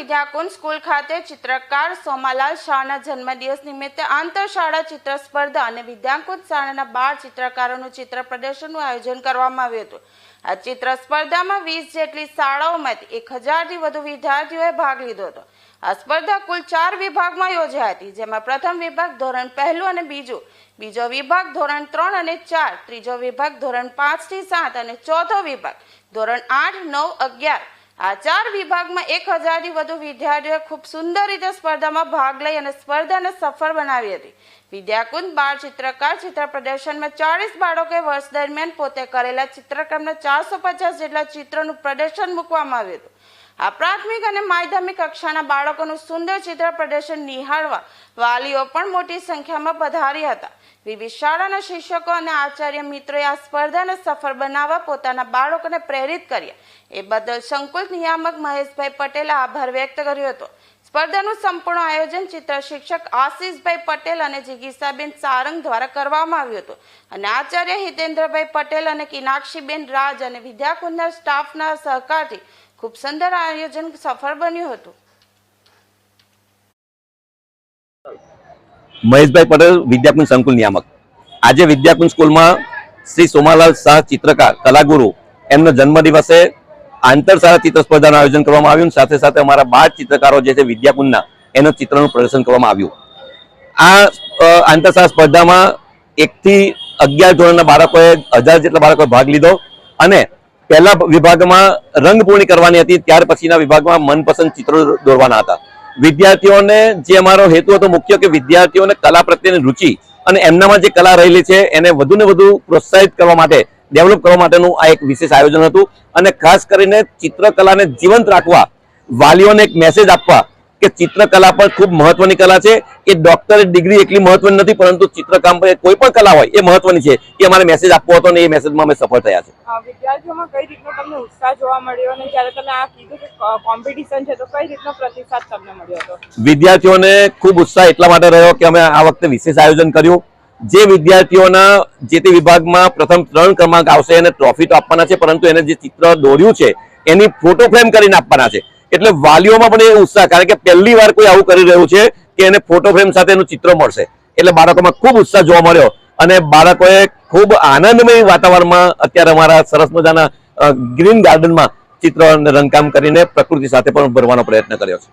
Vidyakunj school ખાતે ચિત્રકાર સોમાલાલ શાહના જન્મદિવસ નિમિત્તે આંતરશાળા ચિત્ર સ્પર્ધા અને વિદ્યાકુંજ શાળાના બાર ચિત્રકારોનું ચિત્ર પ્રદર્શનનું આયોજન કરવામાં આવ્યું હતું. આ ચિત્ર સ્પર્ધામાં વીસ જેટલી શાળાઓમાંથી એક હજારથી વધુ વિદ્યાર્થીઓએ ભાગ લીધો હતો. આ સ્પર્ધા કુલ ચાર વિભાગમાં યોજાઈ હતી, જેમાં પ્રથમ વિભાગ ધોરણ પહેલું અને બીજું, બીજો વિભાગ ધોરણ ત્રણ અને ચાર, ત્રીજો વિભાગ ધોરણ પાંચથી સાત અને ચોથો વિભાગ ધોરણ આઠ, નવ, અગિયાર આ ચાર વિભાગમાં એક હજારથી વધુ વિદ્યાર્થીઓએ ખૂબ સુંદર રીતે સ્પર્ધામાં ભાગ લઈ અને સ્પર્ધાને સફળ બનાવી હતી. વિદ્યાકુંજ બાળ ચિત્રકાર ચિત્ર પ્રદર્શનમાં ચાળીસ બાળકોએ વર્ષ દરમિયાન પોતે કરેલા ચિત્રકામના ચારસો પચાસ જેટલા ચિત્રોનું પ્રદર્શન મૂકવામાં આવ્યું હતું. આ પ્રાથમિક અને માધ્યમિક કક્ષાના બાળકોનું સુંદર ચિત્ર પ્રદર્શન નિહાળવા વાલીઓ પણ મોટી સંખ્યામાં પધાર્યા હતા. વિવિધ શાળાના શિક્ષકો અને આચાર્ય મિત્રોએ આ સ્પર્ધાને સફળ બનાવવા પોતાના બાળકોને પ્રેરિત કર્યા. એ બદલ સંકુલ નિયામક મહેશભાઈ પટેલે આભાર વ્યક્ત કર્યો હતો. સ્પર્ધાનું સંપૂર્ણ આયોજન ચિત્ર શિક્ષક આશીષભાઈ પટેલ અને જિગીસાબેન સારંગ દ્વારા કરવામાં આવ્યું હતું. અને આચાર્ય હિતેન્દ્રભાઈ પટેલ અને કિનાક્ષીબેન રાજ અને વિદ્યાકુંજના સ્ટાફના સહકારથી ખૂબ સુંદર આયોજન સફળ બન્યું હતું. મહેશભાઈ પટેલ, વિદ્યાકુંજ સંકુલ નિયામક. આજે વિદ્યાકુંજ સ્કૂલમાં શ્રી સોમાલાલ શાહ ચિત્રકાર, કલાગુરુ, એમનો જન્મદિવસે આંતરશાળા ચિત્ર સ્પર્ધાનું આયોજન કરવામાં આવ્યું સાથે સાથે અમારા બાર ચિત્રકારો જે છે વિદ્યાકુંજના એના ચિત્રનું પ્રદર્શન કરવામાં આવ્યું. આ આંતરશાળા સ્પર્ધામાં એકથી અગિયાર ધોરણના બાળકોએ હજાર જેટલા બાળકોએ ભાગ લીધો અને પહેલા વિભાગમાં રંગપૂર્ણી કરવાની હતી, ત્યાર પછીના વિભાગમાં મનપસંદ ચિત્રો દોરવાના હતા. વિદ્યાર્થીઓને જે અમારો હેતુ હતો મુખ્ય કે વિદ્યાર્થીઓને કલા પ્રત્યેની રુચિ અને એમનામાં જે કલા રહેલી છે, એને વધુ ને વધુ પ્રોત્સાહિત કરવા માટે ડેવલપ કરવા માટેનું આ એક વિશેષ આયોજન હતું અને ખાસ કરીને ચિત્રકલાને જીવંત રાખવા વાલીઓને એક મેસેજ આપવા કે ચિત્રકલા પણ ખૂબ મહત્વની કલા છે એ ડોક્ટરે ડિગ્રી એટલી મહત્વની નથી પરંતુ ચિત્રકામ પર કોઈ પણ કલા હોય એ મહત્વની છે એ અમારે મેસેજ આપવો હતો અને એ મેસેજમાં અમે સફળ થયા છે. વિદ્યાર્થીઓમાં કઈ રીતનો તમને ઉત્સાહ જોવા મળ્યો અને જ્યારે તમે આ કીધું કે કોમ્પિટિશન છે તો કઈ રીતનો પ્રતિસાદ તમને મળ્યો હતો? વિદ્યાર્થીઓને ખૂબ ઉત્સાહ એટલા માટે રહ્યો કે અમે આ વખતે વિશેષ આયોજન કર્યું. જે વિદ્યાર્થીઓના જે તે વિભાગમાં પ્રથમ ત્રણ ક્રમાંક આવશે એને ટ્રોફી તો આપવાના છે, પરંતુ એને જે ચિત્ર દોર્યું છે, એની ફોટો ફ્રેમ કરીને આપવાના છે. એટલે વાલીઓમાં પણ એ ઉત્સાહ, કારણ કે પહેલી વાર કોઈ આવું કરી રહ્યું છે કે એને ફોટો ફ્રેમ સાથે એનું ચિત્ર મળશે. એટલે બાળકોમાં ખૂબ ઉત્સાહ જોવા મળ્યો અને બાળકોએ ખૂબ આનંદમય વાતાવરણમાં અત્યારે અમારા સરસ મજાના ગ્રીન ગાર્ડનમાં ચિત્ર અને રંગકામ કરીને પ્રકૃતિ સાથે પણ ભરવાનો પ્રયત્ન કર્યો છે.